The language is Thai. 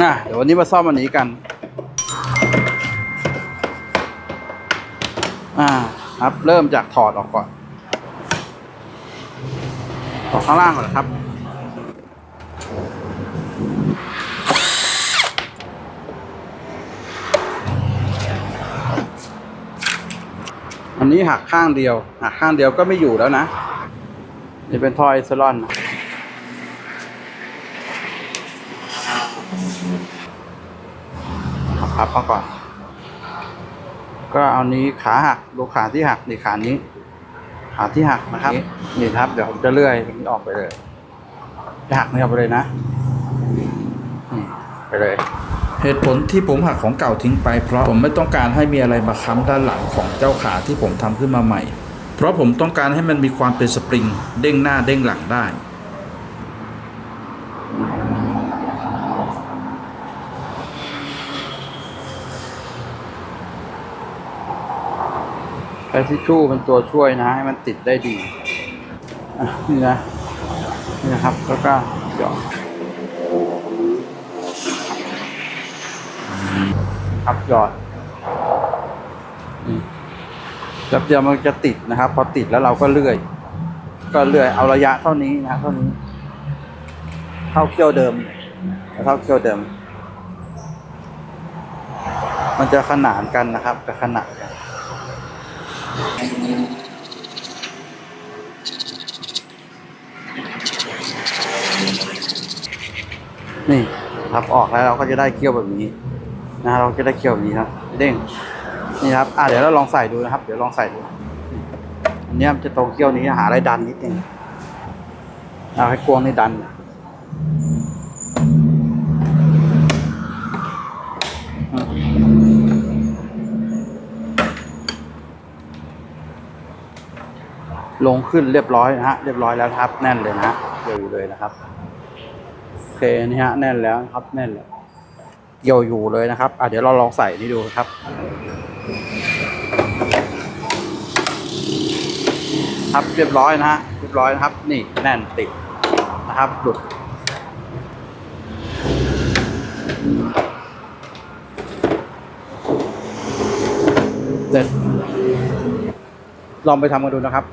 อะเดี๋ยววันนี้มาซ่อมอันนี้กัน อ่าครับเริ่มจากถอดออกก่อนถอดข้างล่างก่อนครับ อันนี้หักข้างเดียว หักข้างเดียวก็ไม่อยู่แล้วนะ นี่เป็นทอยสลอนนะเอา พับเอาก่อน ก็เอานี้ขาหักดูขาที่หักนี่ขานี้ ขาที่หักนะครับ นี่ครับ เดี๋ยวผมจะเลื่อยมันออกไปเลย จะหักนี่ออกไปเลยนะนี่ไปเลย เหตุผลที่ผมหักของเก่าทิ้งไป เพราะผมไม่ต้องการให้มีอะไรมาค้ำด้านหลังของเจ้าขาที่ผมทำขึ้นมาใหม่ เพราะผมต้องการให้มันมีความเป็นสปริง เด้งหน้าเด้งหลังได้ ใช้ทิชชู่เป็นตัวช่วยนะ ให้มันติดได้ดีนี่นะนี่นะครับแล้วก็หยอดครับหยอดนี่จับเดียวมันจะติดนะครับ พอติดแล้วเราก็เลื่อย ก็เลื่อยเอาระยะเท่านี้นะเท่านี้ เท่าเขี้ยวเดิมเท่าเขี้ยวเดิม มันจะขนานกันนะครับจะขนานกัน นี่พับออกแล้วเราก็จะได้เคี่ยวแบบนี้นะเราจะได้เคี่ยวแบบนี้ครับเด้งนี่ครับอะเดี๋ยวเราลองใส่ดูนะครับ เดี๋ยวลองใส่ดูอันนี้มันจะตรงเคี่ยวนี้หาอะไรดันนิดนึงเอาให้กวงนี่ดัน ลงขึ้นเรียบร้อยนะฮะเรียบร้อยแล้วครับ แน่นเลยนะฮะเกี่ยวอยู่เลยนะครับโอเคนี่ฮะแน่นแล้วครับแน่นแล้วเกี่ยวอยู่เลยนะครับอะเดี๋ยวเราลองใส่นี่ดูครับครับเรียบร้อยนะฮะเรียบร้อยนะครับ นี่แน่นติดนะครับหลุดเสร็จลองไปทำกันดูนะครับ